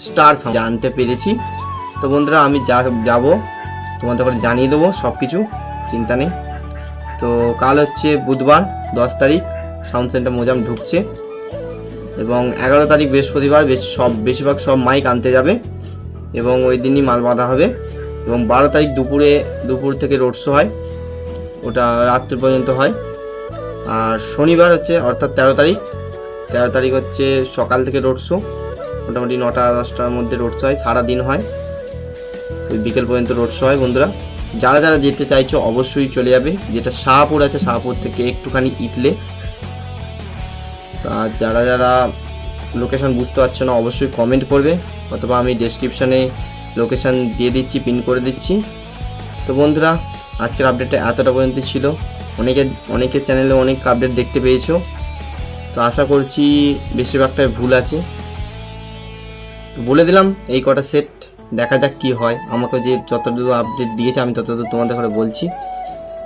Star জানতে পেরেছি। তো বন্ধুরা, আমি যা যাব, তোমাদের করে জানিয়ে দেবো সব কিছু চিন্তা নেই। তো কাল হচ্ছে বুধবার, দশ তারিখ, সাউন্ড সেন্টার মোজাম ঢুকছে। এবং এগারো তারিখ বৃহস্পতিবার, বেশ সব, বেশিরভাগ সব মাইক আনতে যাবে। এবং ওই দিনই মাল বাঁধা হবে। এবং বারো তারিখ দুপুরে, দুপুর থেকে রোড শো হয়। ওটা রাত্রি পর্যন্ত হয়। আর শনিবার হচ্ছে, অর্থাৎ তেরো তারিখ। তেরো তারিখ হচ্ছে সকাল থেকে রোড শো। মোটামুটি নটা, দশটার মধ্যে রোড শো হয় সারাদিন হয়। ওই বিকেল পর্যন্ত রোড শো হয়, বন্ধুরা। যারা যারা যেতে চাইছো, অবশ্যই চলে যাবে। যেটা শাহপুর আছে, শাহপুর থেকে একটুখানি ইটলে। তো আর যারা যারা লোকেশান বুঝতে পারছ না, অবশ্যই কমেন্ট করবে। অথবা আমি ডেসক্রিপশানে লোকেশান দিয়ে দিচ্ছি পিন করে দিচ্ছি। তো বন্ধুরা, আজকের আপডেটটা এতটা পর্যন্ত ছিল। অনেকে, অনেকের চ্যানেলে অনেক আপডেট দেখতে পেয়েছ। তো আশা করছি, বেশিরভাগটাই ভুল আছে। তো বলে দিলাম, এই কটা সেট দেখা যাক কি হয়। আমাকে যে যতটুকু আপডেট দিয়েছে, আমি ততটুকু তোমাদের করে বলছি।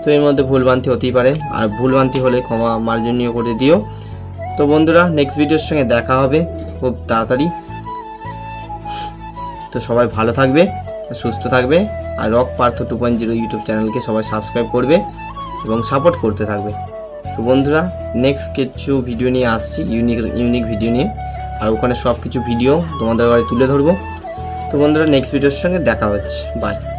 তো এর মধ্যে ভুলভ্রান্তি হতেই পারে। আর ভুলভ্রান্তি হলে ক্ষমা মার্জনীয় করে দিও। তো বন্ধুরা নেক্সট ভিডিওর সঙ্গে দেখা হবে খুব তাড়াতাড়ি। তো সবাই ভালো থাকবে, সুস্থ থাকবে। আর rock Partha two point zero YouTube চ্যানেলকে সবাই সাবস্ক্রাইব করবে এবং সাপোর্ট করতে থাকবে। তো বন্ধুরা নেক্সট কিছু ভিডিও নিয়ে আসছি ইউনিক ইউনিক ভিডিও নিয়ে। আর ওখানে সব কিছু ভিডিও তোমাদের বাড়ি তুলে ধরবো। তো বন্ধুরা নেক্সট ভিডিওর সঙ্গে দেখা হচ্ছে। বাই